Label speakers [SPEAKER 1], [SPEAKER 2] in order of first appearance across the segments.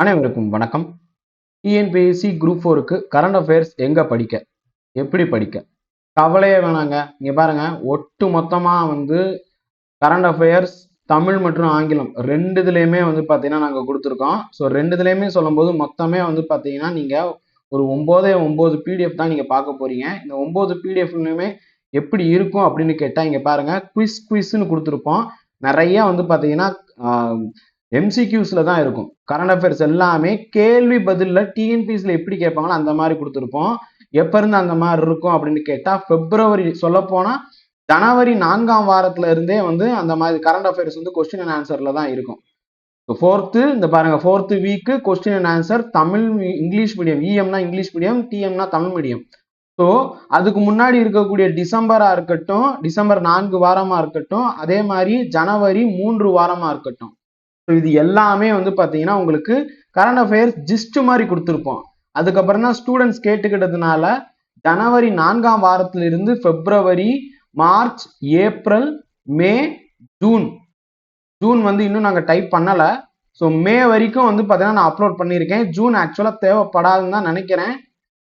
[SPEAKER 1] அனைவருக்கும் வணக்கம். TNPSC group ஃபோருக்கு கரண்ட் அஃபேர்ஸ் எங்கே படிக்க? எப்படி படிக்க? கவலையே வேணாங்க. இங்கே பாருங்க. ஒட்டு மொத்தமாக வந்து கரண்ட் அஃபேர்ஸ் தமிழ் மற்றும் ஆங்கிலம் ரெண்டு இதுலேயுமே வந்து பார்த்தீங்கன்னா நாங்கள் கொடுத்துருக்கோம். ஸோ ரெண்டு இதுலேயுமே சொல்லும்போது மொத்தமே வந்து பார்த்தீங்கன்னா நீங்கள் ஒரு ஒம்போதே ஒம்பது பிடிஎஃப் தான் நீங்கள் பார்க்க போகிறீங்க இந்த ஒம்பது பிடிஎஃப்லையுமே எப்படி இருக்கும் அப்படின்னு கேட்டால் இங்கே பாருங்கள் குவிஸ் குவிஸ்ன்னு கொடுத்துருப்போம். நிறைய வந்து பார்த்தீங்கன்னா எம்சிக்யூஸில் தான் இருக்கும். கரண்ட் அஃபேர்ஸ் எல்லாமே கேள்வி பதிலில் டிஎன்பிஎஸ்சியில் எப்படி கேட்பாங்களோ அந்த மாதிரி கொடுத்துருப்போம். எப்போருந்து அந்த மாதிரி இருக்கும் அப்படின்னு கேட்டால் பிப்ரவரி சொல்லப்போனால் ஜனவரி நான்காம் வாரத்துல இருந்தே வந்து அந்த மாதிரி கரண்ட் அஃபேர்ஸ் வந்து கொஸ்டின் அண்ட் ஆன்சரில் தான் இருக்கும். ஃபோர்த்து இந்த பாருங்க fourth week question and answer Tamil English medium இஎம்னா English medium டிஎம்னா தமிழ் மீடியம் ஸோ அதுக்கு முன்னாடி இருக்கக்கூடிய டிசம்பராக இருக்கட்டும் டிசம்பர் நான்கு வாரமாக இருக்கட்டும் அதே மாதிரி ஜனவரி மூன்று வாரமாக இருக்கட்டும். ஸோ இது எல்லாமே வந்து பார்த்தீங்கன்னா உங்களுக்கு கரண்ட் அஃபேர்ஸ் ஜிஸ்ட் மாதிரி கொடுத்துருப்போம். அதுக்கப்புறம் தான் ஸ்டூடெண்ட்ஸ் கேட்டுக்கிட்டதுனால ஜனவரி நான்காம் வாரத்துல இருந்து பிப்ரவரி March April May June June வந்து இன்னும் நாங்கள் டைப் பண்ணலை. ஸோ மே வரைக்கும் வந்து பார்த்தீங்கன்னா நான் அப்லோட் பண்ணியிருக்கேன். ஜூன் ஆக்சுவலாக தேவைப்படாதுன்னு தான் நினைக்கிறேன்.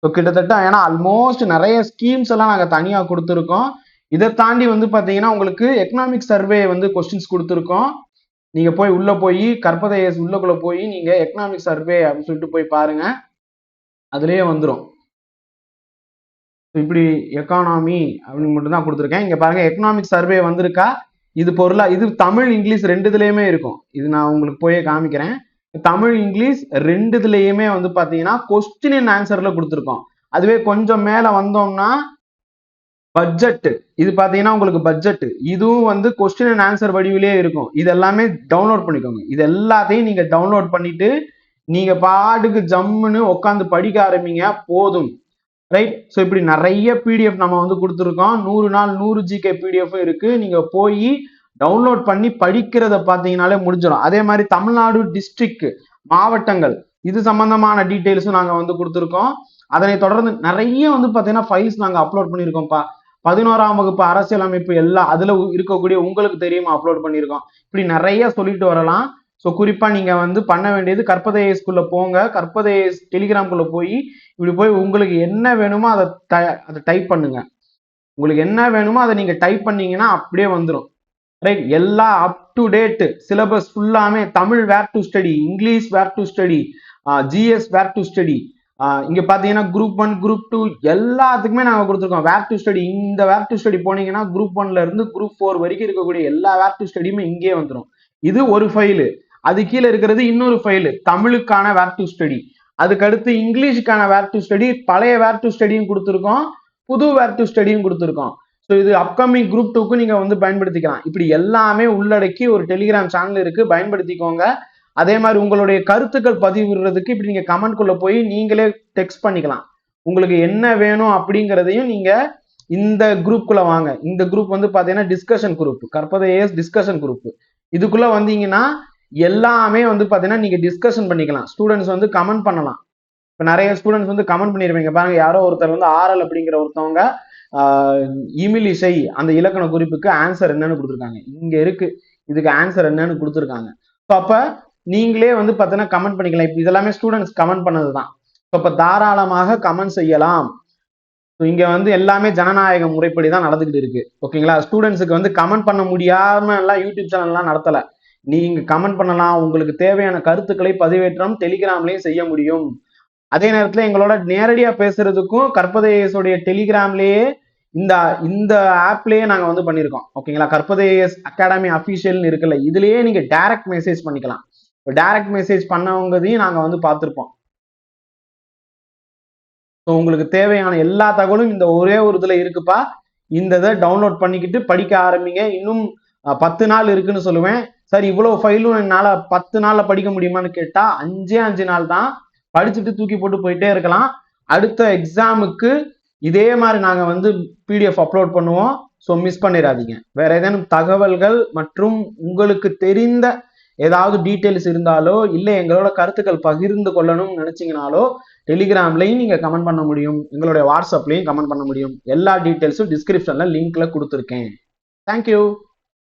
[SPEAKER 1] ஸோ கிட்டத்தட்ட ஏன்னா ஆல்மோஸ்ட் நிறைய ஸ்கீம்ஸ் எல்லாம் நாங்கள் தனியாக கொடுத்துருக்கோம். இதை தாண்டி வந்து பார்த்தீங்கன்னா உங்களுக்கு எக்கனாமிக் சர்வே வந்து கொஸ்டின்ஸ் கொடுத்துருக்கோம். நீங்கள் போய் உள்ளே போய் கற்பதையஸ் உள்ளக்குள்ளே போய் நீங்கள் எக்கனாமிக் சர்வே அப்படின்னு சொல்லிட்டு போய் பாருங்க. அதுலேயே வந்துடும் இப்படி எக்கானாமி அப்படின்னு மட்டும் தான் கொடுத்துருக்கேன். இங்கே பாருங்க எக்கனாமிக் சர்வே வந்திருக்கா? இது பொருளா இது தமிழ் இங்கிலீஷ் ரெண்டு இதுலேயுமே இருக்கும். இது நான் உங்களுக்கு போய் காமிக்கிறேன். தமிழ் இங்கிலீஷ் ரெண்டு இதுலேயுமே வந்து பார்த்தீங்கன்னா கொஸ்டின் அண்ட் ஆன்சர்ல கொடுத்துருக்கோம். அதுவே கொஞ்சம் மேலே வந்தோம்னா பட்ஜெட் இது பார்த்தீங்கன்னா உங்களுக்கு பட்ஜெட் இதுவும் வந்து கொஸ்டின் அண்ட் ஆன்சர் வடிவிலே இருக்கும். இது எல்லாமே டவுன்லோட் பண்ணிக்கோங்க. இது எல்லாத்தையும் நீங்கள் டவுன்லோட் பண்ணிட்டு நீங்கள் பாட்டுக்கு ஜம்முன்னு உட்காந்து படிக்க ஆரம்பிங்க போதும். ரைட் ஸோ இப்படி நிறைய பிடிஎஃப் நம்ம வந்து கொடுத்துருக்கோம். நூறு நாள் நூறு ஜிகே பிடிஎஃப் இருக்குது நீங்கள் போய் டவுன்லோட் பண்ணி படிக்கிறத பார்த்தீங்கனாலே முடிஞ்சிடும். அதே மாதிரி தமிழ்நாடு டிஸ்ட்ரிக்ட் மாவட்டங்கள். இது சம்பந்தமான டீட்டெயில்ஸும் நாங்கள் வந்து கொடுத்துருக்கோம். அதனை தொடர்ந்து நிறைய வந்து பார்த்தீங்கன்னா ஃபைல்ஸ் நாங்கள் அப்லோட் பண்ணியிருக்கோம்ப்பா. பதினோராம் வகுப்பு அரசியலமைப்பு எல்லாம் அதுல இருக்கக்கூடிய உங்களுக்கு தெரியுமா அப்லோட் பண்ணியிருக்கோம். இப்படி நிறைய சொல்லிட்டு வரலாம். ஸோ குறிப்பா நீங்க வந்து பண்ண வேண்டியது கற்பதைய ஸ்கூல்ல போங்க. கற்பதய டெலிகிராம்குள்ள போய் இப்படி போய் உங்களுக்கு என்ன வேணுமோ அதை அதை டைப் பண்ணுங்க. உங்களுக்கு என்ன வேணுமோ அதை நீங்க டைப் பண்ணீங்கன்னா அப்படியே வந்துடும் ரைட் எல்லா அப் டு டேட் சிலபஸ் ஃபுல்லாமே Tamil where to study English where to study GS where to study இங்க பாத்தீங்கன்னா குரூப் ஒன் குரூப் டூ எல்லாத்துக்குமே நாங்க கொடுத்துருக்கோம். வேர் டு ஸ்டடி இந்த வேர் டு ஸ்டடி போனீங்கன்னா குரூப் ஒன்ல இருந்து குரூப் ஃபோர் வரைக்கும் இருக்கக்கூடிய எல்லா வேர் டு ஸ்டடியுமே இங்கே வந்துடும் இது ஒரு ஃபைலு அது கீழே இருக்கிறது இன்னொரு ஃபைலு தமிழுக்கான வேர் டு ஸ்டடி அதுக்கடுத்து இங்கிலீஷுக்கான வேர் டு ஸ்டடி பழைய வேர் டு ஸ்டடியும் கொடுத்துருக்கோம். புது வேர் டு ஸ்டடியும் கொடுத்துருக்கோம். ஸோ இது அப்கமிங் குரூப் டூக்கு நீங்க வந்து பயன்படுத்திக்கலாம். இப்படி எல்லாமே உள்ளடக்கி ஒரு டெலிகிராம் சேனல் இருக்கு. பயன்படுத்திக்கோங்க. அதே மாதிரி உங்களுடைய கருத்துக்கள் பதிவிடுறதுக்கு இப்படி நீங்க கமெண்ட்குள்ள போய் நீங்களே டெக்ஸ்ட் பண்ணிக்கலாம். உங்களுக்கு என்ன வேணும் அப்படிங்கிறதையும் நீங்க இந்த குரூப்குள்ள வாங்க. இந்த குரூப் வந்து பாத்தீங்கன்னா டிஸ்கஷன் குரூப் கற்பதையஸ் டிஸ்கஷன் குரூப் இதுக்குள்ள வந்தீங்கன்னா எல்லாமே வந்து பாத்தீங்கன்னா நீங்க டிஸ்கஷன் பண்ணிக்கலாம். ஸ்டூடெண்ட்ஸ் வந்து கமெண்ட் பண்ணலாம். இப்போ நிறைய ஸ்டூடெண்ட்ஸ் வந்து கமெண்ட் பண்ணிருப்பீங்க. பாருங்க யாரோ ஒருத்தர் வந்து ஆர்எல் அப்படிங்கிற ஒருத்தவங்க இமிலிசை அந்த இலக்கண குறிப்புக்கு ஆன்சர் என்னன்னு கொடுத்துருக்காங்க. இங்க இருக்கு. இதுக்கு ஆன்சர் என்னன்னு கொடுத்துருக்காங்க. ஸோ அப்ப நீங்களே வந்து பார்த்தீங்கன்னா கமெண்ட் பண்ணிக்கலாம். இப்போ இதெல்லாமே ஸ்டூடெண்ட்ஸ் கமெண்ட் பண்ணது தான் இப்போ தாராளமாக கமெண்ட் செய்யலாம். இங்கே வந்து எல்லாமே ஜனநாயக முறைப்படி தான் நடந்துகிட்டு இருக்கு. ஓகேங்களா ஸ்டூடெண்ட்ஸுக்கு வந்து கமெண்ட் பண்ண முடியாம எல்லாம் யூடியூப் சேனல்லாம் நடத்தலை. நீங்க கமெண்ட் பண்ணலாம். உங்களுக்கு தேவையான கருத்துக்களை பதிவேற்றம் டெலிகிராம்லேயும் செய்ய முடியும். அதே நேரத்தில் எங்களோட நேரடியாக பேசுறதுக்கும் கற்பதேயஸோடைய டெலிகிராம்லேயே இந்த இந்த ஆப்லயே நாங்க வந்து பண்ணியிருக்கோம் ஓகேங்களா கற்பதேயஸ் அகாடமி அஃபிஷியல்னு இருக்குல்ல இதுலயே நீங்க டைரக்ட் மெசேஜ் பண்ணிக்கலாம். டைரக்ட் மெசேஜ் பண்ணவங்கதையும் நாங்கள் வந்து பார்த்துருப்போம். ஸோ உங்களுக்கு தேவையான எல்லா தகவலும் இந்த ஒரே ஒரு இதில் இருக்குப்பா. இந்த இதை டவுன்லோட் பண்ணிக்கிட்டு படிக்க ஆரம்பிங்க. இன்னும் பத்து நாள் இருக்குன்னு சொல்லுவேன். சார் இவ்வளோ ஃபைலும் என்னால் பத்து நாளில் படிக்க முடியுமான்னு கேட்டால் அஞ்சே அஞ்சு நாள் தான். படிச்சுட்டு தூக்கி போட்டு போயிட்டே இருக்கலாம். அடுத்த எக்ஸாமுக்கு இதே மாதிரி நாங்கள் வந்து பிடிஎஃப் அப்லோட் பண்ணுவோம். ஸோ மிஸ் பண்ணிடாதீங்க. வேற ஏதேனும் தகவல்கள் மற்றும் உங்களுக்கு தெரிந்த ஏதாவது டீட்டெயில்ஸ் இருந்தாலோ இல்லை எங்களோட கருத்துக்கள் பகிர்ந்து கொள்ளணும்னு நினைச்சீங்கனாலோ டெலிகிராம்லையும் நீங்கள் கமெண்ட் பண்ண முடியும். எங்களுடைய வாட்ஸ்அப்லையும் கமெண்ட் பண்ண முடியும். எல்லா டீட்டெயில்ஸும் டிஸ்கிரிப்ஷனில் லிங்க்ல கொடுத்துருக்கேன். தேங்க்யூ